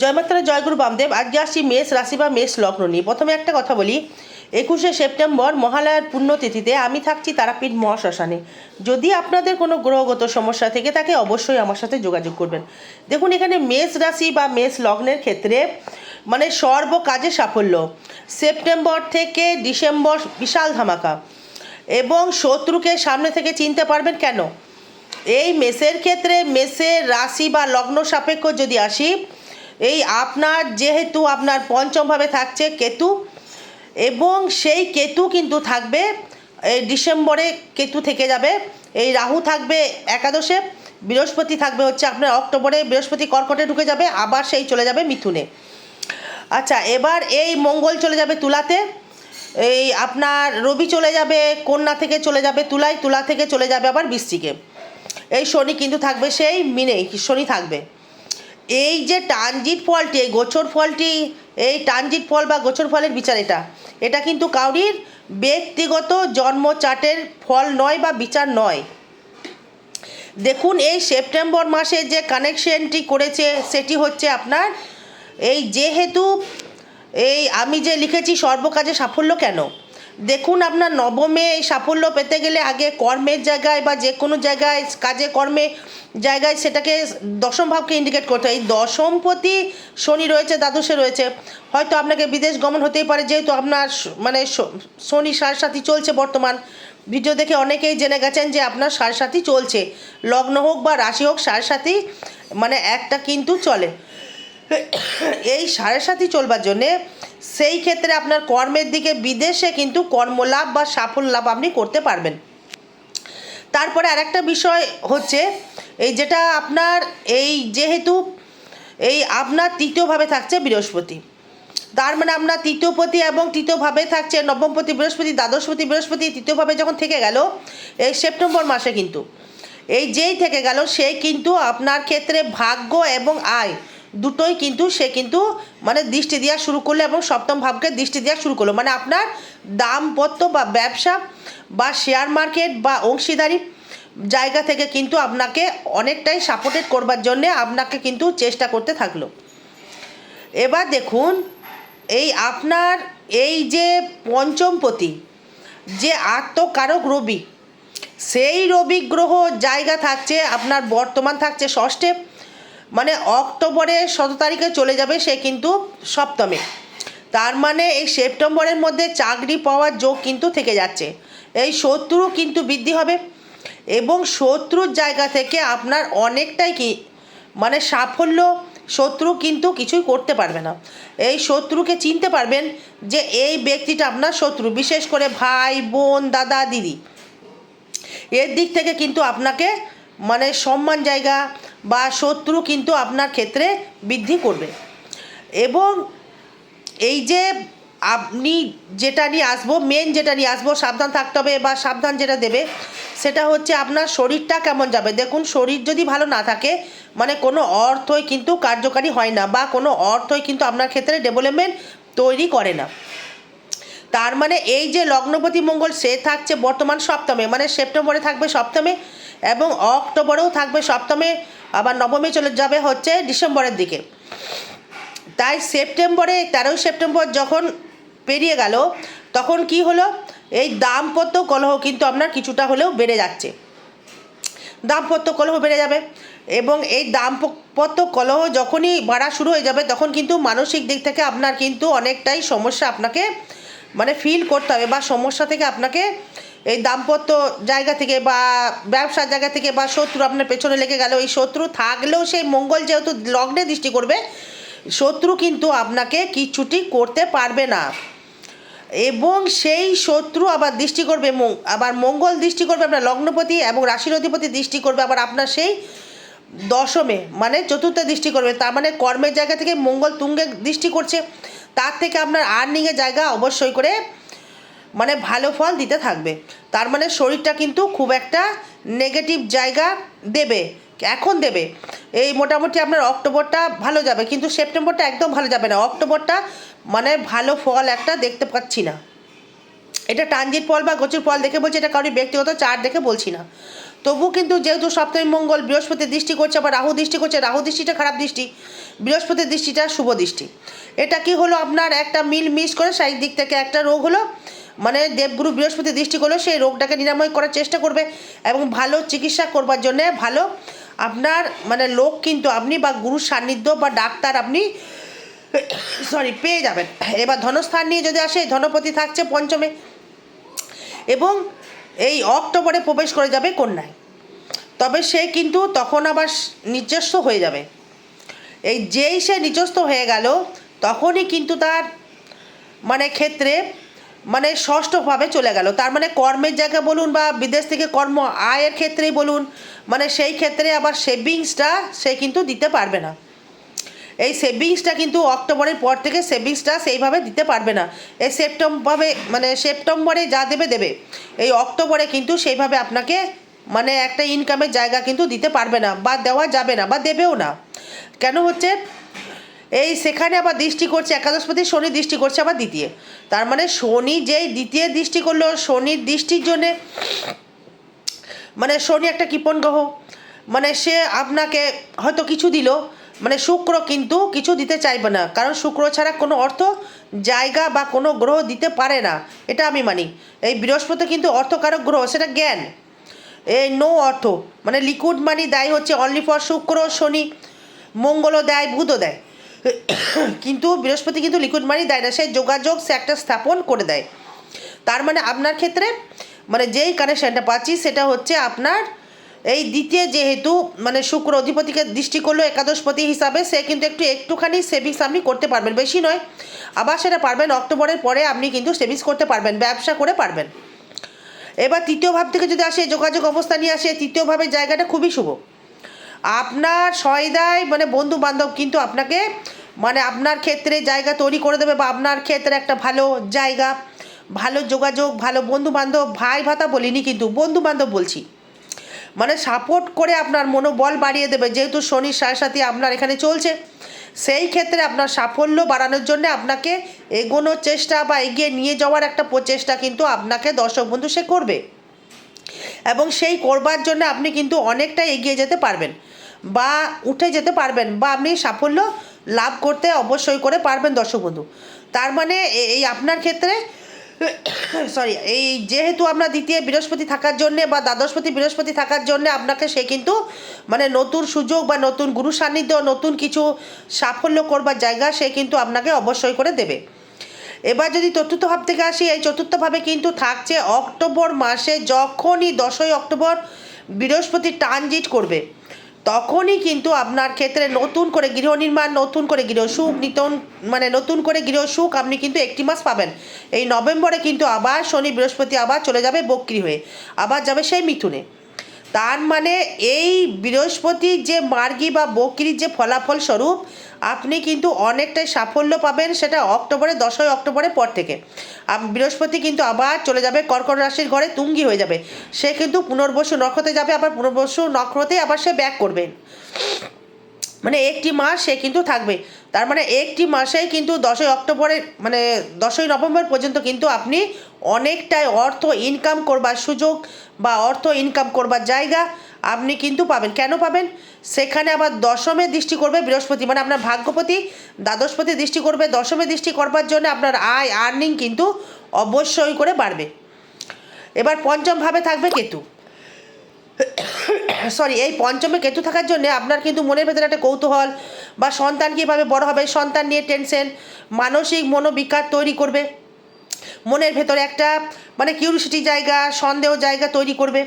জয়মাত্রা জয়গুরু বামদেব আজকে আসছি মেষ রাশি বা মেষ লগ্ন নিয়ে প্রথমে একটা কথা বলি, একুশে সেপ্টেম্বর মহালয়ার পুণ্যতিথিতে আমি থাকছি তারাপীঠ মহাশ্মশানে। যদি আপনাদের কোনো গ্রহগত সমস্যা থেকে থাকে, অবশ্যই আমার সাথে যোগাযোগ করবেন। দেখুন, এখানে মেষ রাশি বা মেষ লগ্নের ক্ষেত্রে মানে সর্ব কাজে সাফল্য। সেপ্টেম্বর থেকে ডিসেম্বর বিশাল ধামাকা। এবং শত্রুকে সামনে থেকে চিনতে পারবেন কেন? এই মেষের ক্ষেত্রে মেষের রাশি বা লগ্ন সাপেক্ষ যদি আসি এই আপনার যেহেতু আপনার পঞ্চমভাবে থাকছে কেতু, এবং সেই কেতু কিন্তু থাকবে, এই ডিসেম্বরে কেতু থেকে যাবে, এই রাহু থাকবে একাদশে, বৃহস্পতি থাকবে হচ্ছে আপনার অক্টোবরে, বৃহস্পতি কর্কটে ঢুকে যাবে, আবার সেই চলে যাবে মিথুনে। আচ্ছা এবার এই মঙ্গল চলে যাবে তুলাতে, এই আপনার রবি চলে যাবে, কন্যা থেকে চলে যাবে তুলায় তুলা থেকে চলে যাবে আবার বৃশ্চিকে। এই শনি কিন্তু থাকবে সেই মিনে শনি থাকবে। এই যে ট্রানজিট ফলটি, এই গোচর ফলটি, এই ট্রানজিট ফল বা গোছর ফলের বিচার এটা। এটা কিন্তু কাউরির ব্যক্তিগত জন্ম চার্টের ফল নয় বা বিচার নয়। দেখুন, এই সেপ্টেম্বর মাসে যে কানেকশনটি করেছে, সেটি হচ্ছে আপনার এই যেহেতু এই আমি যে লিখেছি সর্বকাজে সাফল্য কেন? দেখুন আপনার নবমে এই সাফল্য পেতে গেলে আগে কর্মের জায়গায় বা যে কোনো জায়গায়, কাজে, কর্মে জায়গায় সেটাকে দশম ভাবকে ইন্ডিকেট করতে হয়। এই দশমপতি শনি রয়েছে, দ্বাদশে রয়েছে। হয়তো আপনাকে বিদেশ গমন হতেই পারে, যেহেতু আপনার মানে শনি সাড়ে সাথী চলছে বর্তমান। ভিডিও দেখে অনেকেই জেনে গেছেন যে আপনার সাড়ে সাথী চলছে। লগ্ন হোক বা রাশি হোক সাড়ে সাথী মানে একটা কিন্তু চলে। এই সাড়ে সাথী চলবার জন্যে সেই ক্ষেত্রে আপনার কর্মের দিকে বিদেশে কিন্তু কর্মলাভ বা সাফল্য লাভ আপনি করতে পারবেন। তারপরে আরেকটা বিষয় হচ্ছে, এই যেটা আপনার, এই যেহেতু, এই আপনার তৃতীয়ভাবে থাকছে বৃহস্পতি। তার মানে আপনার তৃতীয়পতি এবং তৃতীয়ভাবে থাকছে নবমপতি বৃহস্পতি দ্বাদশপতি বৃহস্পতি তৃতীয়ভাবে যখন থেকে গেল, এই সেপ্টেম্বর মাসে কিন্তু, এই যেই থেকে গেল, সে কিন্তু আপনার ক্ষেত্রে ভাগ্য এবং আয় দুটোই কিন্তু সে কিন্তু মানে দৃষ্টি দেওয়া শুরু করল এবং সপ্তম ভাবকে দৃষ্টি দেওয়া শুরু করল। মানে আপনার দাম্পত্য বা ব্যবসা বা শেয়ার মার্কেট বা অংশীদারি জায়গা থেকে কিন্তু আপনাকে অনেকটাই সাপোর্টেড করবার জন্যে আপনাকে কিন্তু চেষ্টা করতে থাকল। এবার দেখুন, এই আপনার এই যে পঞ্চমপতি, যে আত্মকারক রবি, সেই রবি গ্রহ জায়গা থাকছে, আপনার বর্তমান থাকছে ষষ্ঠে। মানে অক্টোবরে শত তারিখে চলে যাবে সে কিন্তু সপ্তমে। তার মানে এই সেপ্টেম্বরের মধ্যে চাকরি পাওয়ার যোগ কিন্তু থেকে যাচ্ছে। এই শত্রু কিন্তু বৃদ্ধি হবে এবং শত্রুর জায়গা থেকে আপনার অনেকটাই কি মানে সাফল্য শত্রু কিন্তু কিছুই করতে পারবে না। এই শত্রুকে চিনতে পারবেন যে এই ব্যক্তিটা আপনার শত্রু, বিশেষ করে ভাই, বোন, দাদা, দিদি। এর দিক থেকে কিন্তু আপনাকে মানে সম্মান জায়গা বা শত্রু কিন্তু আপনার ক্ষেত্রে বৃদ্ধি করবে। এবং এই যে আপনি যেটা নিয়ে আসব মেন যেটা নিয়ে আসব, সাবধান থাকতে হবে বা সাবধান যেটা দেবে, সেটা হচ্ছে আপনার শরীরটা কেমন যাবে। দেখুন, শরীর যদি ভালো না থাকে মানে কোনো অর্থই কিন্তু কার্যকারী হয় না বা কোনো অর্থই কিন্তু আপনার ক্ষেত্রে ডেভেলপমেন্ট তৈরি করে না। তার মানে এই যে লগ্নপতি মঙ্গল, সে থাকছে বর্তমান সপ্তমে মানে সেপ্টেম্বরে থাকবে সপ্তমে এবং অক্টোবরেও থাকবে সপ্তমে, আবার নবমে চলে যাবে হচ্ছে ডিসেম্বরের দিকে। তাই সেপ্টেম্বরে, তেরোই সেপ্টেম্বর যখন পেরিয়ে গেল, তখন কি হলো? এই দাম্পত্য কলহ কিন্তু আপনার কিছুটা হলেও বেড়ে যাচ্ছে। দাম্পত্য কলহ বেড়ে যাবে এবং এই দাম্পত্য কলহ যখনই বাড়া শুরু হয়ে যাবে, তখন কিন্তু মানসিক দিক থেকে আপনার কিন্তু অনেকটাই সমস্যা আপনাকে মানে ফিল করতে হবে বা সমস্যা থেকে আপনাকে এই দাম্পত্য জায়গা থেকে বা ব্যবসার জায়গা থেকে বা শত্রু আপনার পেছনে লেগে গেল, এই শত্রু থাকলেও সেই মঙ্গল যেহেতু লগ্নে দৃষ্টি করবে, শত্রু কিন্তু আপনাকে কিছুটি করতে পারবে না। এবং সেই শত্রু আবার দৃষ্টি করবে আবার মঙ্গল দৃষ্টি করবে আপনার লগ্নপতি এবং রাশির অধিপতি দৃষ্টি করবে আবার আপনার সেই দশমে মানে চতুর্থ দৃষ্টি করবে। তার মানে কর্মের জায়গা থেকে মঙ্গল তুঙ্গে দৃষ্টি করছে। তার থেকে আপনার আর্নিংয়ের জায়গা অবশ্যই করে মানে ভালো ফল দিতে থাকবে। তার মানে শরীরটা কিন্তু খুব একটা নেগেটিভ জায়গা দেবে, এখন দেবে। এই মোটামুটি আপনার অক্টোবরটা ভালো যাবে, কিন্তু সেপ্টেম্বরটা একদম ভালো যাবে না। অক্টোবরটা মানে ভালো ফল একটা দেখতে পাচ্ছি না। এটা ট্রানজিট ফল বা গোচর ফল দেখে বলছি, এটা কারোর ব্যক্তিগত চার দেখে বলছি না। তবু কিন্তু যেহেতু সপ্তমী, মঙ্গল বৃহস্পতি দৃষ্টি করছে আবার রাহু দৃষ্টি করছে, রাহু দৃষ্টিটা খারাপ দৃষ্টি, বৃহস্পতির দৃষ্টিটা শুভ দৃষ্টি। এটা কি হলো আপনার একটা মিল মিস করে শারীরিক দিক থেকে একটা রোগ হলো? মানে দেবগুরু বৃহস্পতি দৃষ্টি করল, সেই রোগটাকে নিরাময় করার চেষ্টা করবে এবং ভালো চিকিৎসা করবার জন্যে ভালো আপনার মানে লোক কিন্তু আপনি বা গুরুর সান্নিধ্য বা ডাক্তার আপনি সরি পেয়ে যাবেন। এবার ধনস্থান নিয়ে যদি আসে, ধনপতি থাকছে পঞ্চমে এবং এই অক্টোবরে প্রবেশ করে যাবে কন্যায়। তবে সে কিন্তু তখন আবার নিজস্ব হয়ে যাবে। এই যেই সে নিজস্ব হয়ে গেল তখনই কিন্তু তার মানে ক্ষেত্রে মানে ষষ্ঠভাবে চলে গেল। তার মানে কর্মের জায়গা বলুন বা বিদেশ থেকে কর্ম আয়ের ক্ষেত্রেই বলুন মানে সেই ক্ষেত্রে আবার সেভিংসটা সে কিন্তু দিতে পারবে না। এই সেভিংসটা কিন্তু অক্টোবরের পর থেকে সেভিংসটা সেইভাবে দিতে পারবে না। এই সেপ্টেম্বরে মানে সেপ্টেম্বরে যা দেবে দেবে। এই অক্টোবরে কিন্তু সেইভাবে আপনাকে মানে একটা ইনকামের জায়গা কিন্তু দিতে পারবে না বা দেওয়া যাবে না বা দেবেও না। কেন হচ্ছে? এই সেখানে আবার দৃষ্টি করছে, একাদশপতি শনি দৃষ্টি করছে আবার দ্বিতীয়। তার মানে শনি যেই দ্বিতীয় দৃষ্টি করল, শনির দৃষ্টির জন্যে মানে শনি একটা কৃপণ গ্রহ। মানে সে আপনাকে হয়তো কিছু দিল মানে শুক্র কিন্তু কিছু দিতে চাইবে না। কারণ শুক্র ছাড়া কোনো অর্থ, জায়গা বা কোনো গ্রহ দিতে পারে না। এটা আমি মানি। এই বৃহস্পতি কিন্তু অর্থকারক গ্রহ, সেটা জ্ঞান। এই নো অর্থ। মানে লিকুইড মানি দেয় হচ্ছে অনলি ফর শুক্র, শনি, মঙ্গলও দেয়, বুধও দেয়। কিন্তু বৃহস্পতি কিন্তু লিকুইড মানি দেয় না। সেই যোগাযোগ সে একটা স্থাপন করে দেয়। তার মানে আপনার ক্ষেত্রে মানে যেই কানেকশানটা পাচ্ছি, সেটা হচ্ছে আপনার এই দ্বিতীয় যেহেতু মানে শুক্র অধিপতিকে দৃষ্টি করল একাদশপতি হিসাবে, সে কিন্তু একটু, একটুখানি সেভিংস আপনি করতে পারবেন। বেশি নয়, আবার সেটা পারবেন, অক্টোবরের পরে আপনি কিন্তু সেভিংস করতে পারবেন, ব্যবসা করে পারবেন। এবার তৃতীয় ভাব থেকে যদি আসে, যোগাযোগ অবস্থা নিয়ে আসে, তৃতীয় ভাবের জায়গাটা খুবই শুভ। আপনার সয়দায় মানে বন্ধু বান্ধব কিন্তু আপনাকে মানে আপনার ক্ষেত্রে জায়গা তৈরি করে দেবে বা আপনার ক্ষেত্রে একটা ভালো জায়গা, ভালো যোগাযোগ, ভালো বন্ধু বান্ধব ভাই ভাতা বলিনি কিন্তু বন্ধু বান্ধব বলছি। মানে সাপোর্ট করে আপনার মনোবল বাড়িয়ে দেবে, যেহেতু শনির সাড়ে সাথে আপনার এখানে চলছে। সেই ক্ষেত্রে আপনার সাফল্য বাড়ানোর জন্য আপনাকে এগোনোর চেষ্টা বা এগিয়ে নিয়ে যাওয়ার একটা প্রচেষ্টা কিন্তু আপনাকে দর্শক বন্ধু সে করবে। এবং সেই করবার জন্য আপনি কিন্তু অনেকটা এগিয়ে যেতে পারবেন। বা উঠে যেতে পারবেন বা আপনি সাফল্য লাভ করতে অবশ্যই করে পারবেন, দর্শক বন্ধু। তার মানে এই আপনার ক্ষেত্রে সরি এই যেহেতু আপনার দ্বিতীয় বৃহস্পতি থাকার জন্যে বা দ্বাদশপতি বৃহস্পতি থাকার জন্যে আপনাকে সে কিন্তু মানে নতুন সুযোগ বা নতুন গুরু সান্নিধ্য, নতুন কিছু সাফল্য করবার জায়গা সে কিন্তু আপনাকে অবশ্যই করে দেবে। এবার যদি চতুর্থ ভাব থেকে আসি, এই চতুর্থভাবে কিন্তু থাকছে অক্টোবর মাসে যখনই দশই অক্টোবর বৃহস্পতি ট্রানজিট করবে। তখনই কিন্তু আপনার ক্ষেত্রে নতুন করে গৃহ নির্মাণ, নতুন করে গৃহ সুখ নিতন মানে নতুন করে গৃহ সুখ আপনি কিন্তু একটি মাস পাবেন। এই নভেম্বরে কিন্তু আবার শনি, বৃহস্পতি আবার চলে যাবে বক্রি হয়ে। আবার যাবে সেই মিথুনে। তার মানে এই বৃহস্পতির যে মার্গী বা বকরির যে ফলাফল স্বরূপ, আপনি কিন্তু অনেকটাই সাফল্য পাবেন সেটা অক্টোবরে, দশই অক্টোবরের পর থেকে। বৃহস্পতি কিন্তু আবার চলে যাবে, কর্কট রাশির ঘরে তুঙ্গি হয়ে যাবে। সে কিন্তু পুনর্বসু নক্ষত্রে যাবে, আবার পুনর্বসু নক্ষত্রে আবার সে ব্যাক করবে। মানে একটি মাস সে কিন্তু থাকবে। তার মানে একটি মাসেই কিন্তু দশই অক্টোবরে মানে দশই নভেম্বর পর্যন্ত কিন্তু আপনি অনেকটাই অর্থ ইনকাম করবার সুযোগ বা অর্থ ইনকাম করবার জায়গা আপনি কিন্তু পাবেন। কেন পাবেন? সেখানে আবার দশমে দৃষ্টি করবে বৃহস্পতি মানে আপনার ভাগ্যপতি দ্বাদশপতি দৃষ্টি করবে। দশমে দৃষ্টি করবার জন্য আপনার আয় আর্নিং কিন্তু অবশ্যই করে বাড়বে। এবার পঞ্চমভাবে থাকবে কেতু। সরি এই পঞ্চমে কেতু থাকার জন্য আপনার কিন্তু মনের ভেতরে একটা কৌতূহল বা সন্তান কীভাবে বড় হবে, সন্তান নিয়ে টেনশন মানসিক মনোবিকার তৈরি করবে। মনের ভেতরে একটা মানে কিউরিসিটি জায়গা, সন্দেহ জায়গা তৈরি করবে।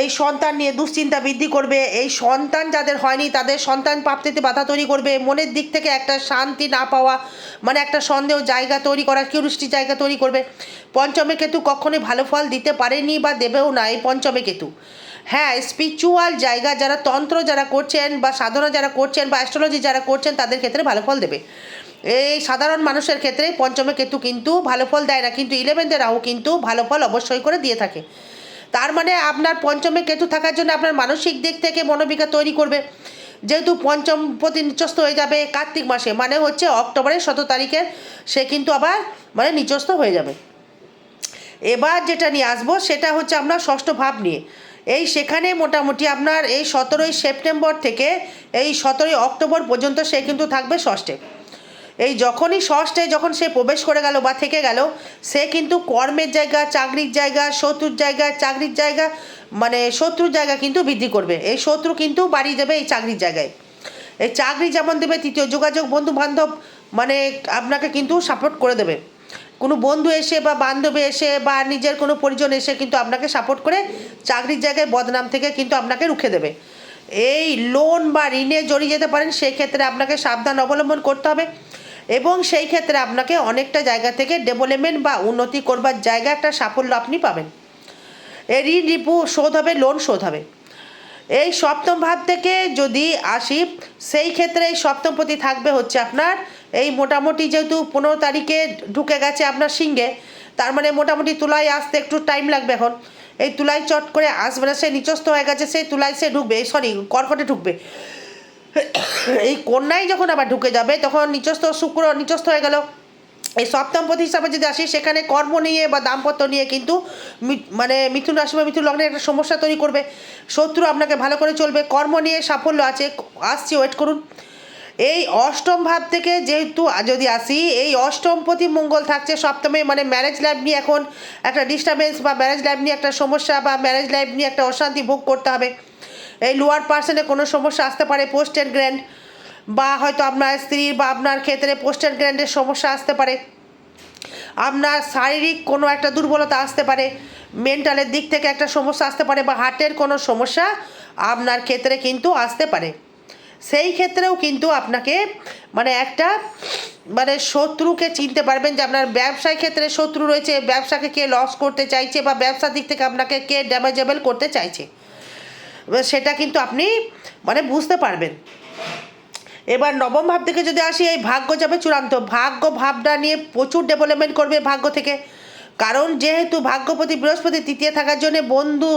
এই সন্তান নিয়ে দুশ্চিন্তা বৃদ্ধি করবে। এই সন্তান যাদের হয়নি, তাদের সন্তান প্রাপ্তিতে বাধা তৈরি করবে। মনের দিক থেকে একটা শান্তি না পাওয়া মানে একটা সন্দেহ জায়গা তৈরি করা কিউরিসিটি জায়গা তৈরি করবে। পঞ্চমে কেতু কখনোই ভালো ফল দিতে পারেনি বা দেবেও না এই পঞ্চমে কেতু। হ্যাঁ স্পিরিচুয়াল জায়গা যারা তন্ত্র যারা করছেন বা সাধনা যারা করছেন বা অ্যাস্ট্রোলজি যারা করছেন, তাদের ক্ষেত্রে ভালো ফল দেবে। এই সাধারণ মানুষের ক্ষেত্রে পঞ্চমে কেতু কিন্তু ভালো ফল দেয় না, কিন্তু ইলেভেন্থে রাহু কিন্তু ভালো ফল অবশ্যই করে দিয়ে থাকে। তার মানে আপনার পঞ্চমে কেতু থাকার জন্য আপনার মানসিক দিক থেকে মনোবিকা তৈরি করবে। যেহেতু পঞ্চম প্রতি নিচস্ত হয়ে যাবে কার্তিক মাসে মানে হচ্ছে অক্টোবরের সতেরো তারিখের সে কিন্তু আবার মানে নিচস্ত হয়ে যাবে। এবার যেটা নিয়ে আসব, সেটা হচ্ছে আমরা ষষ্ঠ ভাব নিয়ে। এই সেখানে মোটামুটি আপনার এই সতেরোই সেপ্টেম্বর থেকে এই সতেরোই অক্টোবর পর্যন্ত সে কিন্তু থাকবে ষষ্ঠে। এই যখনই ষষ্ঠে যখন সে প্রবেশ করে গেল বা থেকে গেল, সে কিন্তু কর্মের জায়গা, চাকরির জায়গা, শত্রুর জায়গা, চাকরির জায়গা মানে শত্রুর জায়গা কিন্তু বৃদ্ধি করবে। এই শত্রু কিন্তু বাড়িয়ে যাবে এই চাকরির জায়গায়। এই চাকরি যেমন দেবে, তৃতীয় যোগাযোগ বন্ধু বান্ধব মানে আপনাকে কিন্তু সাপোর্ট করে দেবে। কোনো বন্ধু এসে বা বান্ধবী এসে বা নিজের কোনো পরিজন এসে কিন্তু আপনাকে সাপোর্ট করে চাকরির জায়গায় বদনাম থেকে কিন্তু আপনাকে রুখে দেবে। এই লোন বা ঋণে জড়িয়ে যেতে পারেন সেই ক্ষেত্রে আপনাকে সাবধান অবলম্বন করতে হবে এবং সেই ক্ষেত্রে আপনাকে অনেকটা জায়গা থেকে ডেভেলপমেন্ট বা উন্নতি করবার জায়গা একটা সাফল্য আপনি পাবেন। এই ঋণ রিপু শোধ হবে লোন শোধ হবে। এই সপ্তম ভাব থেকে যদি আসি, সেই ক্ষেত্রে এই সপ্তমপতি থাকবে হচ্ছে আপনার এই মোটামুটি যেহেতু পনেরো তারিখে ঢুকে গেছে আপনার সিংহে, তার মানে মোটামুটি তুলায় আসতে একটু টাইম লাগবে এখন। এই তুলায় চট করে আসবে না, সে নিচস্থ হয়ে গেছে সেই তুলায় সে ঢুকবে সরি কর্কটে ঢুকবে। এই কন্যায় যখন আবার ঢুকে যাবে, তখন নিচস্থ শুক্র নিচস্থ হয়ে গেল। এই সপ্তমপতি হিসাবে যদি আসি, সেখানে কর্ম নিয়ে বা দাম্পত্য নিয়ে কিন্তু মানে মিথুন রাশি বা মিথুন লগ্নে একটা সমস্যা তৈরি করবে। শত্রু আপনাকে ভালো করে চলবে, কর্ম নিয়ে সাফল্য আছে, আসছি ওয়েট করুন। এই অষ্টম ভাব থেকে যেহেতু যদি আসি, এই অষ্টমপতি মঙ্গল থাকছে, সপ্তমে মানে ম্যারেজ লাইফ নিয়ে এখন একটা ডিস্টারবেন্স বা ম্যারেজ লাইফ নিয়ে একটা সমস্যা বা ম্যারেজ লাইফ নিয়ে একটা অশান্তি ভোগ করতে হবে। এই লোয়ার পার্সনে কোনো সমস্যা আসতে পারে পোস্ট অ্যান্ড গ্র্যান্ড বা হয়তো আপনার স্ত্রীর বা আপনার ক্ষেত্রে পোস্ট অ্যান্ড গ্র্যান্ডের সমস্যা আসতে পারে। আপনার শারীরিক কোনো একটা দুর্বলতা আসতে পারে মেন্টালের দিক থেকে একটা সমস্যা আসতে পারে বা হার্টের কোনো সমস্যা আপনার ক্ষেত্রে কিন্তু আসতে পারে। সেই ক্ষেত্রেও কিন্তু আপনাকে মানে একটা মানে শত্রুকে চিনতে পারবেন যে আপনার ব্যবসায় ক্ষেত্রে শত্রু রয়েছে, ব্যবসাকে কে লস করতে চাইছে বা ব্যবসার দিক থেকে আপনাকে কে ড্যামেজেবল করতে চাইছে। সেটা কিন্তু আপনি মানে বুঝতে পারবেন। এবার নবম ভাব থেকে যদি আসি, এই ভাগ্য যাবে চূড়ান্ত। ভাগ্য ভাবটা নিয়ে প্রচুর ডেভেলপমেন্ট করবে ভাগ্য থেকে। কারণ যেহেতু ভাগ্যপতি বৃহস্পতি তৃতীয় থাকার জন্য বন্ধু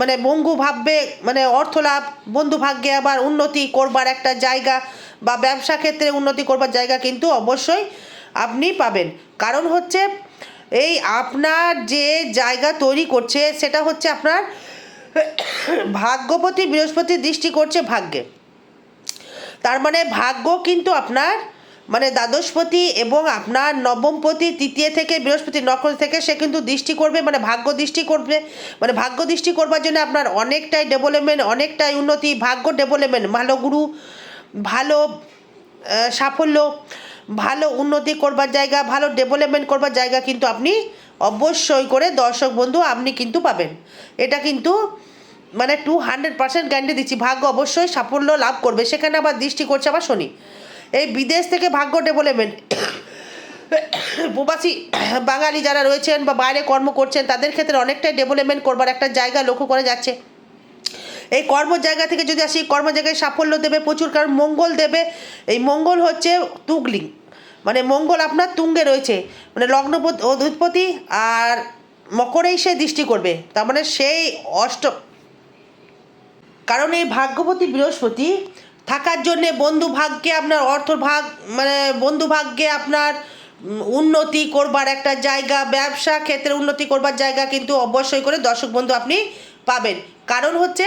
মানে বঙ্গু ভাববে মানে অর্থ লাভ, বন্ধু ভাগ্যে আবার উন্নতি করবার একটা জায়গা বা ব্যবসা ক্ষেত্রে উন্নতি করবার জায়গা কিন্তু অবশ্যই আপনি পাবেন। কারণ হচ্ছে এই আপনার যে জায়গা তৈরি করছে, সেটা হচ্ছে আপনার ভাগ্যপতি বৃহস্পতি দৃষ্টি করছে ভাগ্যে। তার মানে ভাগ্য কিন্তু আপনার মানে দ্বাদশপতি এবং আপনার নবমপতি, তৃতীয় থেকে বৃহস্পতি, নক্ষত্র থেকে সে কিন্তু দৃষ্টি করবে মানে ভাগ্য দৃষ্টি করবে মানে ভাগ্য দৃষ্টি করবার জন্য আপনার অনেকটাই ডেভেলপমেন্ট অনেকটাই উন্নতি, ভাগ্য ডেভেলপমেন্ট ভালো গুরু, ভালো সাফল্য, ভালো উন্নতি করবার জায়গা, ভালো ডেভেলপমেন্ট করবার জায়গা কিন্তু আপনি অবশ্যই করে দর্শক বন্ধু আপনি কিন্তু পাবেন। এটা কিন্তু মানে টু হান্ড্রেড পার্সেন্ট গ্যারান্টি দিচ্ছি, ভাগ্য অবশ্যই সাফল্য লাভ করবে। সেখানে আবার দৃষ্টি করছে আবার শনি। এই বিদেশ থেকে ভাগ্য ডেভেলপমেন্ট প্রবাসী বাঙালি যারা রয়েছেন বা বাইরে কর্ম করছেন, তাদের ক্ষেত্রে অনেকটাই ডেভেলপমেন্ট করবার একটা জায়গা লক্ষ্য করা যাচ্ছে। এই কর্ম জায়গা থেকে যদি আসি, কর্ম জায়গায় সাফল্য দেবে প্রচুর, কারণ মঙ্গল দেবে। এই মঙ্গল হচ্ছে তুগলিং। মানে মঙ্গল আপনার তুঙ্গে রয়েছে। মানে লগ্ন অধিপতি আর মকরেই সে দৃষ্টি করবে। তার মানে সেই অষ্ট কারণ এই ভাগ্যবতী বৃহস্পতি থাকার জন্যে বন্ধু ভাগ্যে আপনার অর্থ ভাগ মানে বন্ধু ভাগ্যে আপনার উন্নতি করবার একটা জায়গা, ব্যবসা ক্ষেত্রে উন্নতি করবার জায়গা কিন্তু অবশ্যই করে দর্শক বন্ধু আপনি পাবেন। কারণ হচ্ছে,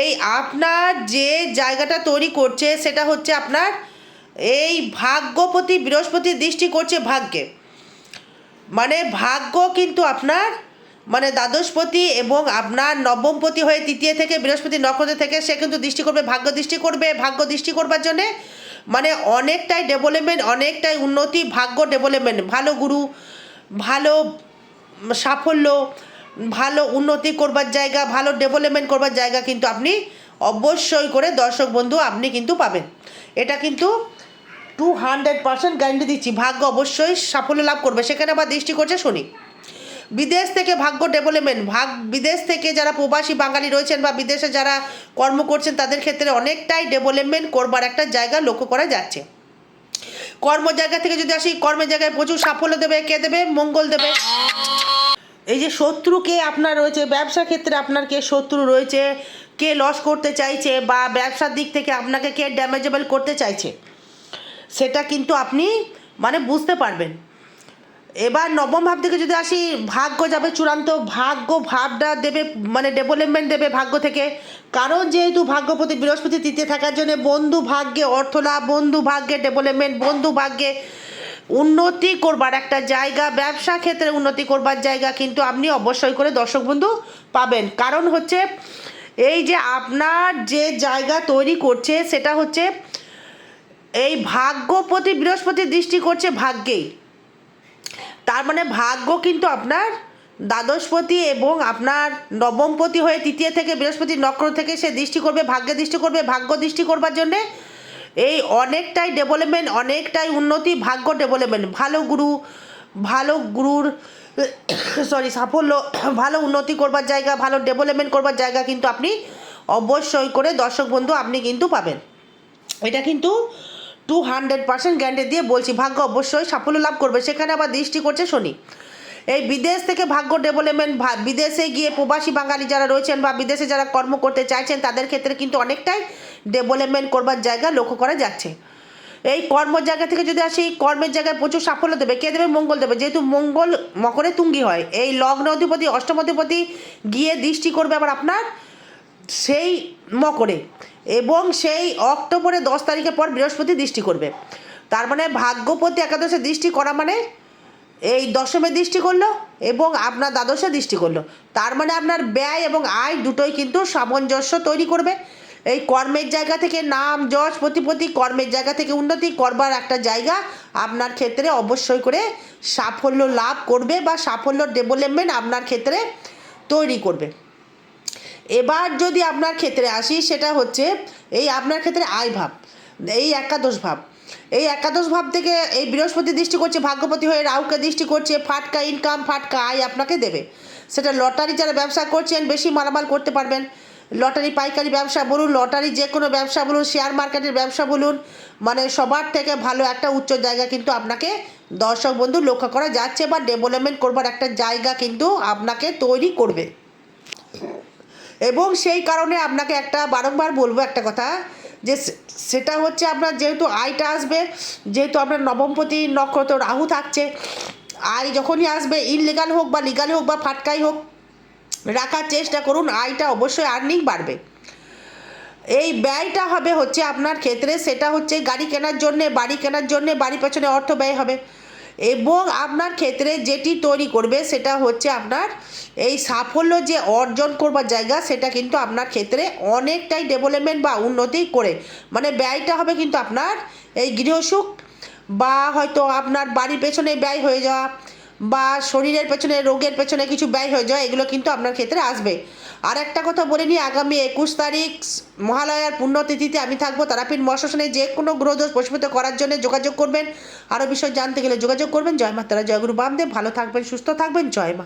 এই আপনার যে জায়গাটা তৈরি করছে সেটা হচ্ছে আপনার এই ভাগ্যপতি বৃহস্পতি দৃষ্টি করছে ভাগ্যে। মানে ভাগ্য কিন্তু আপনার মানে দ্বাদশপতি এবং আপনার নবমপতি হয়ে তৃতীয় থেকে বৃহস্পতি নক্ষত্র থেকে সে কিন্তু দৃষ্টি করবে, ভাগ্য দৃষ্টি করবে, ভাগ্য দৃষ্টি করবার জন্যে। মানে অনেকটাই ডেভেলপমেন্ট অনেকটাই উন্নতি, ভাগ্য ডেভেলপমেন্ট ভালো গুরু, ভালো সাফল্য, ভালো উন্নতি করবার জায়গা, ভালো ডেভেলপমেন্ট করবার জায়গা কিন্তু আপনি অবশ্যই করে দর্শক বন্ধু আপনি কিন্তু পাবেন। এটা কিন্তু টু হান্ড্রেড পার্সেন্ট গ্যারান্টি দিচ্ছি। ভাগ্য অবশ্যই সাফল্য লাভ করবে। সেখানে আবার দৃষ্টি করছে শনি। বিদেশ থেকে ভাগ্য ডেভেলপমেন্ট ভাগ, বিদেশ থেকে যারা প্রবাসী বাঙালি রয়েছেন বা বিদেশে যারা কর্ম করছেন, তাদের ক্ষেত্রে অনেকটাই ডেভেলপমেন্ট করবার একটা জায়গা লক্ষ্য করা যাচ্ছে। কর্ম জায়গা থেকে যদি আসি, কর্মের জায়গায় প্রচুর সাফল্য দেবে, কে দেবে? মঙ্গল দেবে। এই যে শত্রু কে আপনার রয়েছে, ব্যবসা ক্ষেত্রে আপনার কে শত্রু রয়েছে, কে লস করতে চাইছে বা ব্যবসার দিক থেকে আপনাকে কে ড্যামেজেবল করতে চাইছে, সেটা কিন্তু আপনি মানে বুঝতে পারবেন। এবার নবম ভাব থেকে যদি আসি, ভাগ্য যাবে চূড়ান্ত, ভাগ্য ভাবটা দেবে মানে ডেভেলপমেন্ট দেবে ভাগ্য থেকে। কারণ যেহেতু ভাগ্যপতি বৃহস্পতি তৃতীয় থাকার জন্য বন্ধু ভাগ্যে অর্থ লাভ, বন্ধু ভাগ্যে ডেভেলপমেন্ট বন্ধু ভাগ্যে উন্নতি করবার একটা জায়গা, ব্যবসা ক্ষেত্রে উন্নতি করবার জায়গা কিন্তু আপনি অবশ্যই করে দর্শক বন্ধু পাবেন। কারণ হচ্ছে, এই যে আপনার যে জায়গা তৈরি করছে, সেটা হচ্ছে, এই ভাগ্যপতি বৃহস্পতি দৃষ্টি করছে ভাগ্যেই। তার মানে ভাগ্য কিন্তু আপনার দ্বাদশপতি এবং আপনার নবমপতি হয়ে তৃতীয় থেকে বৃহস্পতি নক্র থেকে সে দৃষ্টি করবে, ভাগ্যে দৃষ্টি করবে, ভাগ্য দৃষ্টি করবার জন্যে এই অনেকটাই ডেভেলপমেন্ট অনেকটাই উন্নতি, ভাগ্য ডেভেলপমেন্ট ভালো গুরু, ভালো গুরুর সরি সাফল্য, ভালো উন্নতি করবার জায়গা, ভালো ডেভেলপমেন্ট করবার জায়গা কিন্তু আপনি অবশ্যই করে দর্শক বন্ধু আপনি কিন্তু পাবেন। এটা কিন্তু টু হান্ড্রেড পার্সেন্ট গ্যারান্টি দিয়ে বলছি, ভাগ্য অবশ্যই সাফল্য লাভ করবে। সেখানে আবার দৃষ্টি করছে শনি। এই বিদেশ থেকে ভাগ্য ডেভেলপমেন্ট বিদেশে গিয়ে প্রবাসী বাঙালি যারা রয়েছেন বা বিদেশে যারা কর্ম করতে চাইছেন, তাদের ক্ষেত্রে কিন্তু অনেকটাই ডেভেলপমেন্ট করবার জায়গা লক্ষ্য করা যাচ্ছে। এই কর্মের জায়গা থেকে যদি আসি, কর্মের জায়গায় প্রচুর সাফল্য দেবে। কে দেবে? মঙ্গল দেবে। যেহেতু মঙ্গল মকরে তুঙ্গি হয়। এই লগ্ন অধিপতি, অষ্টম অধিপতি গিয়ে দৃষ্টি করবে আবার আপনার সেই মকরে এবং সেই অক্টোবরের দশ তারিখের পর বৃহস্পতি দৃষ্টি করবে। তার মানে ভাগ্যপতি একাদশে দৃষ্টি করা মানে এই দশমে দৃষ্টি করল এবং আপনার দ্বাদশে দৃষ্টি করল। তার মানে আপনার ব্যয় এবং আয় দুটোই কিন্তু সামঞ্জস্য তৈরি করবে। এই কর্মের জায়গা থেকে নাম, যশ, প্রতিপত্তি, কর্মের জায়গা থেকে উন্নতি করবার একটা জায়গা আপনার ক্ষেত্রে অবশ্যই করে সাফল্য লাভ করবে বা সাফল্য ডেভেলপমেন্ট আপনার ক্ষেত্রে তৈরি করবে। এবার যদি আপনার ক্ষেত্রে আসি, সেটা হচ্ছে এই আপনার ক্ষেত্রে আয় ভাব, এই একাদশ ভাব। এই একাদশ ভাব থেকে এই বৃহস্পতি দৃষ্টি করছে, ভাগ্যপতি হয়ে রাহুকে দৃষ্টি করছে, ফাটকা ইনকাম ফাটকা আয় আপনাকে দেবে। সেটা লটারি যারা ব্যবসা করছেন, বেশি মালামাল করতে পারবেন। লটারি, পাইকারি ব্যবসা বলুন, লটারি যে কোনো ব্যবসা বলুন শেয়ার মার্কেটের ব্যবসা বলুন মানে সবার থেকে ভালো একটা উচ্চ জায়গা কিন্তু আপনাকে দর্শক বন্ধু লক্ষ্য করা যাচ্ছে বা ডেভেলপমেন্ট করবার একটা জায়গা কিন্তু আপনাকে তৈরি করবে। এবং সেই কারণে আপনাকে একটা বারংবার বলব একটা কথা, যে সেটা হচ্ছে আপনার যেহেতু আয়টা আসবে, যেহেতু আপনার নবমপতি নক্ষত্র রাহু থাকছে, আয় যখনই আসবে ইনলিগাল হোক বা লিগাল হোক বা ফাটকাই হোক, রাখার চেষ্টা করুন, আয়টা অবশ্যই আর্নিং বাড়বে। এই ব্যয়টা হবে হচ্ছে আপনার ক্ষেত্রে, সেটা হচ্ছে গাড়ি কেনার জন্যে, বাড়ি কেনার জন্যে বাড়ি পেছনে অর্থ ব্যয় হবে। এবং আপনার ক্ষেত্রে যেটি তৈরি করবে সেটা হচ্ছে আপনার এই সাফল্য যে অর্জন করবার জায়গা, সেটা কিন্তু আপনার ক্ষেত্রে অনেকটাই ডেভেলপমেন্ট বা উন্নতি করে। মানে ব্যয়টা হবে কিন্তু আপনার এই গৃহসুখ বা হয়তো আপনার বাড়ির পেছনে ব্যয় হয়ে যাওয়া বা শরীরের পেছনে, রোগের পেছনে কিছু ব্যয় হয়ে যায়, এগুলো কিন্তু আপনার ক্ষেত্রে আসবে। আর একটা কথা বলে নিই, আগামী একুশ তারিখ মহালয়ার পুণ্যতিথিতে আমি থাকব তারাপীঠ মহাশ্মশানে। যে কোনো গ্রহদোষ প্রশমিত করার জন্য যোগাযোগ করবেন। আরও বিষয় জানতে গেলে যোগাযোগ করবেন। জয় মা তারা জয়গুরু বামদেব। ভালো থাকবেন, সুস্থ থাকবেন। জয় মা